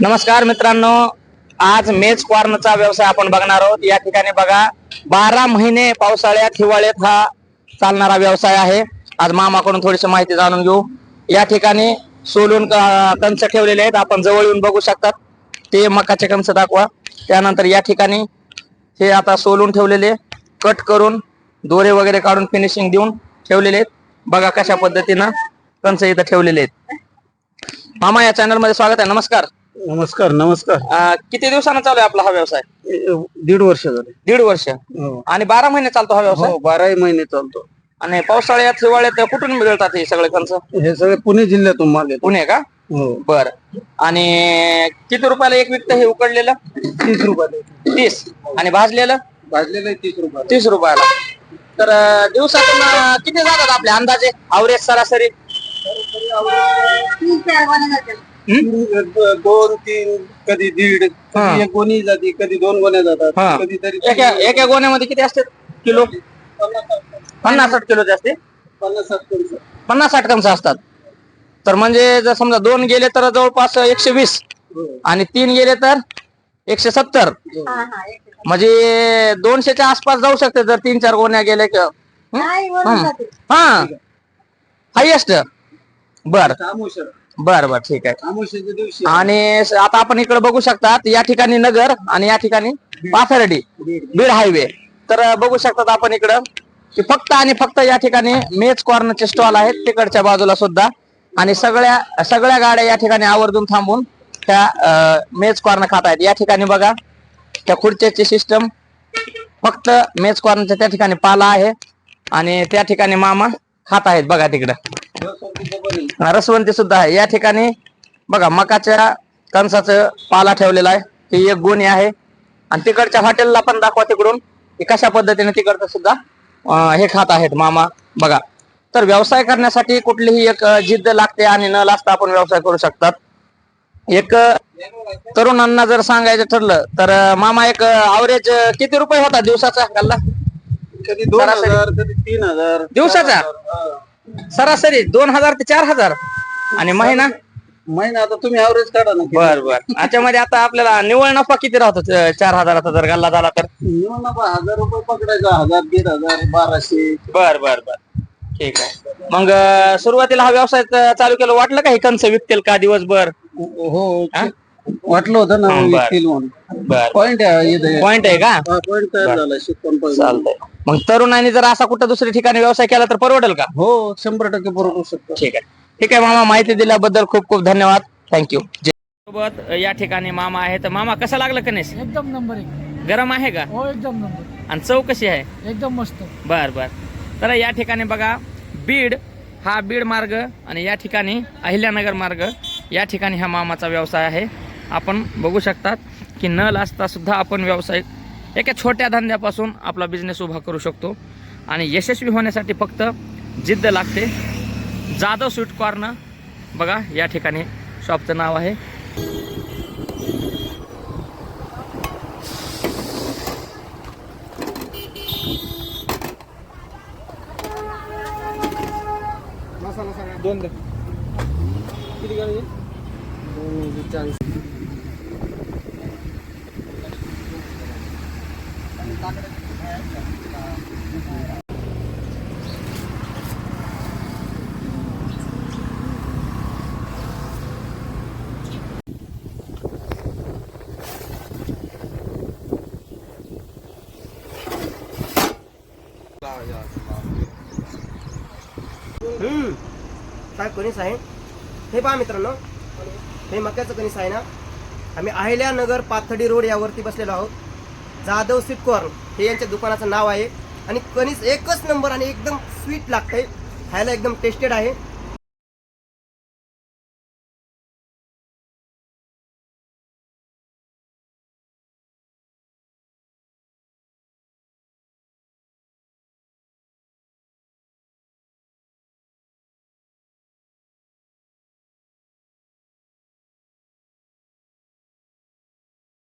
नमस्कार मित्रांनो आज मेज कॉर्नचा व्यवसाय आपण बघणार आहोत. या ठिकाणी बघा बारा महिने पावसाळ्यात हिवाळ्यात हा चालणारा व्यवसाय आहे. आज मामाकडून थोडीशी माहिती जाणून घेऊ. या ठिकाणी सोलून कंच ठेवलेले आहेत. आपण जवळ येऊन बघू शकतात. ते मकाचे कंच दाखवा. त्यानंतर या ठिकाणी हे आता सोलून ठेवलेले कट करून दोरे वगैरे काढून फिनिशिंग देऊन ठेवलेले आहेत. बघा कशा पद्धतीनं कंच इथं ठेवलेले आहेत. मामा या चॅनलमध्ये स्वागत आहे. नमस्कार. नमस्कार नमस्कार. अं, किती दिवसानं चालू आहे आपला हा व्यवसाय? ए- दीड वर्ष झाले. दीड वर्ष. हो. आणि बारा महिने चालतो हा व्यवसाय? हो, बाराही महिने चालतो. आणि पावसाळ्यात हिवाळ्यात कुठून मिळतात हे सगळे कंच हे सगळे पुणे जिल्ह्यातून माल येतो. पुणे का? हो. बर. आणि किती रुपयाला एक विकत हे उकडलेलं? तीस रुपयाला तीस. आणि भाजलेलं? भाजलेलं आहे तीस रुपयाला. तीस रुपयाला. तर अं, दिवसातून अं, किती जातात आपले अंदाजे? अवरेज सरासरी? दोन तीन कधी दीड हा. कधी एक गोणी जाते कधी दोन गोण्या हा. जातात कधी तरी एका एका गोण्यामध्ये किती असते किलो? पन्नास साठ किलोचे असते पन्नास साठ करू पन्नास साठ कंच असतात. तर म्हणजे जर समजा दोन गेले तर जवळपास एकशे वीस आणि तीन गेले तर एकशे सत्तर. म्हणजे दोनशेच्या आसपास जाऊ शकते जर तीन चार गोण्या गेले की. हा? हायएस्ट बर. बर बर ठीक आहे. दिवशी आणि स- आता आपण इकडे बघू शकतात या ठिकाणी नगर आणि या ठिकाणी पाथर्डी बीड हायवे. तर अं, बघू शकतात आपण इकडं की फक्त आणि फक्त या ठिकाणी मेज कॉर्नरचे स्टॉल आहेत तिकडच्या बाजूला सुद्धा. आणि सगळ्या सगळ्या गाड्या या ठिकाणी आवर्जून थांबून त्या अं, मेज कॉर्नर खात आहेत. या ठिकाणी बघा त्या खुर्च्याची सिस्टम फक्त मेज कॉर्नरच्या त्या ठिकाणी पाला आहे आणि त्या ठिकाणी मामा खात आहेत. बघा तिकडं. रसवंती सुद्धा आहे. या ठिकाणी बघा मकाच्या कणसाचं पाला ठेवलेला आहे. ही एक गोणी आहे. आणि तिकडच्या हॉटेलला पण दाखवा तिकडून. कशा पद्धतीने तिकडचं सुद्धा हे खात आहेत मामा. बघा. तर व्यवसाय करण्यासाठी कुठलीही एक जिद्द लागते आणि न लाजता आपण व्यवसाय करू शकतात. एक तरुणांना जर सांगायचं ठरलं तर मामा एक अवरेज किती रुपये होता दिवसाचा गल्ला कधी दोन. हजार कधी तीन हजार? दिवसाचा? सरासरी दोन हजार ते चार हजार. आणि महिना? महिना आता तुम्ही ऍव्हरेज काढा ना. बर बर. याच्यामध्ये आता आपल्याला निव्वळ नफा किती राहतो? च- चार हजाराचा जर गल्ला झाला तर? निवड नफा हजार रुपये पकडायचा. हजार दीड हजार बाराशे. बर बर बर. ठीक आहे. मग अं, सुरुवातीला हा व्यवसाय चालू केलं. वाटलं का हे कंच विकतील का दिवसभर? हो हा? वाटलं होतं ना बरं. विकतील म्हणून. बर. पॉइंट आहे पॉइंट आहे का? पॉइंट तयार झाला शिकवण point. चालतंय. मग तरुणांनी जर असा कुठं दुसऱ्या ठिकाणी व्यवसाय केला तर परवडेल का? हो शंभर टक्के बरोबर शकतो. ठीक आहे. ठीक आहे मामा माहिती दिल्याबद्दल खूप खूप धन्यवाद. थँक्यू सोबत या ठिकाणी मामा आहे तर मामा कसं लागलं कनेस? एकदम नंबर एक. गरम आहे का? हो एकदम नंबर आणि चव कशी आहे? एकदम मस्त. बर बर. तर या ठिकाणी बघा. बीड हा बीड मार्ग आणि या ठिकाणी अहिल्यानगर मार्ग. या ठिकाणी हा मामाचा व्यवसाय आहे. आपण बघू शकतात की न लाजता सुद्धा आपण व्यवसाय एका छोट्या धंद्यापासून आपला बिझनेस उभा करू शकतो. आणि यशस्वी होण्यासाठी फक्त जिद्द लागते. जाधव स्वीट कॉर्नर बघा या ठिकाणी शॉपचं नाव आहे. दोन किती काय कणीस आहे. हे पहा मित्रांनो. हे मक्याचं कणीस आहे ना. आम्ही अहिल्यानगर पाथडी रोड यावरती बसलेलो आहोत. जाधव स्वीट कॉर्न हे यांच्या दुकानाचं नाव आहे. आणि कणीस एकच नंबर आणि एकदम स्वीट लागतंय. खायला एकदम टेस्टेड आहे.